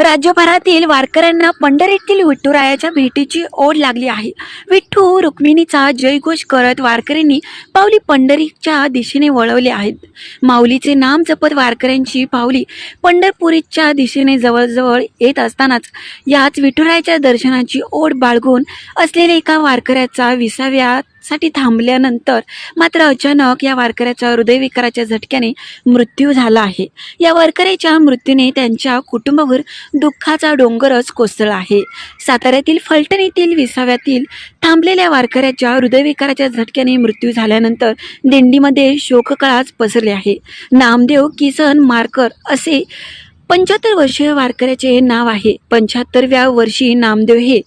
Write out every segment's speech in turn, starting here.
राज्यभरातील वारकऱ्यांना पंढरीतील विठ्ठुरायाच्या भेटीची ओढ लागली आहे. विठ्ठू रुक्मिणीचा जयघोष करत वारकऱ्यांनी पावली पंढरीच्या दिशेने वळवले आहेत. माऊलीचे नाम जपत वारकऱ्यांची पावली पंढरपुरीच्या दिशेने जवळजवळ येत असतानाच याच विठुरायाच्या दर्शनाची ओढ बाळगून असलेल्या एका वारकऱ्याचा साठी थांबल्यानंतर मात्र अचानक या वारकऱ्याचा हृदयविकाराच्या झटक्याने मृत्यू झाला आहे. या वारकऱ्याच्या मृत्यूने त्यांच्या कुटुंबावर दुःखाचा डोंगरच कोसळला आहे. साताऱ्यातील फलटण येथील विसाव्यातील थांबलेल्या वारकऱ्याच्या हृदयविकाराच्या झटक्याने मृत्यू झाल्यानंतर दिंडीमध्ये शोककळाच पसरले आहे. नामदेव किसन मारकर असे पंच्याहत्तर वर्षीय वारकऱ्याचे हे नाव आहे. पंच्याहत्तरव्या वर्षी नामदेव हे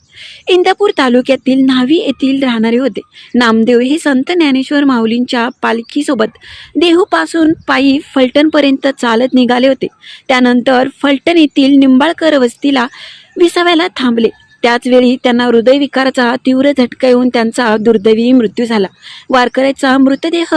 इंदापूर तालुक्यातील न्हावी येथील राहणारे होते. नामदेव हे संत ज्ञानेश्वर माऊलींच्या पालखीसोबत देहूपासून पायी फलटणपर्यंत चालत निघाले होते. त्यानंतर फलटण येथील निंबाळकर वस्तीला विसाव्याला थांबले. त्याचवेळी त्यांना हृदयविकाराचा तीव्र झटका येऊन त्यांचा दुर्दैवी मृत्यू झाला. वारकऱ्याचा मृतदेह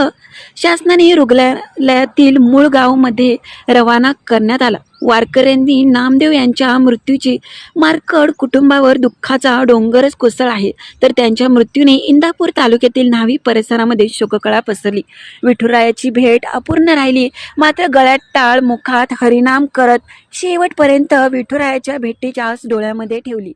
शासनाने रुग्णालयातील मूळ गावमध्ये रवाना करण्यात आला. वारकऱ्यांनी नामदेव यांच्या मृत्यूची मारकड कुटुंबावर दुःखाचा डोंगरच कोसळ आहे. तर त्यांच्या मृत्यूने इंदापूर तालुक्यातील न्हावी परिसरामध्ये शोककळा पसरली. विठुरायाची भेट अपूर्ण राहिली. मात्र गळ्यात टाळ मुखात हरिनाम करत शेवटपर्यंत विठुरायाच्या भेटीच्या डोळ्यामध्ये ठेवली.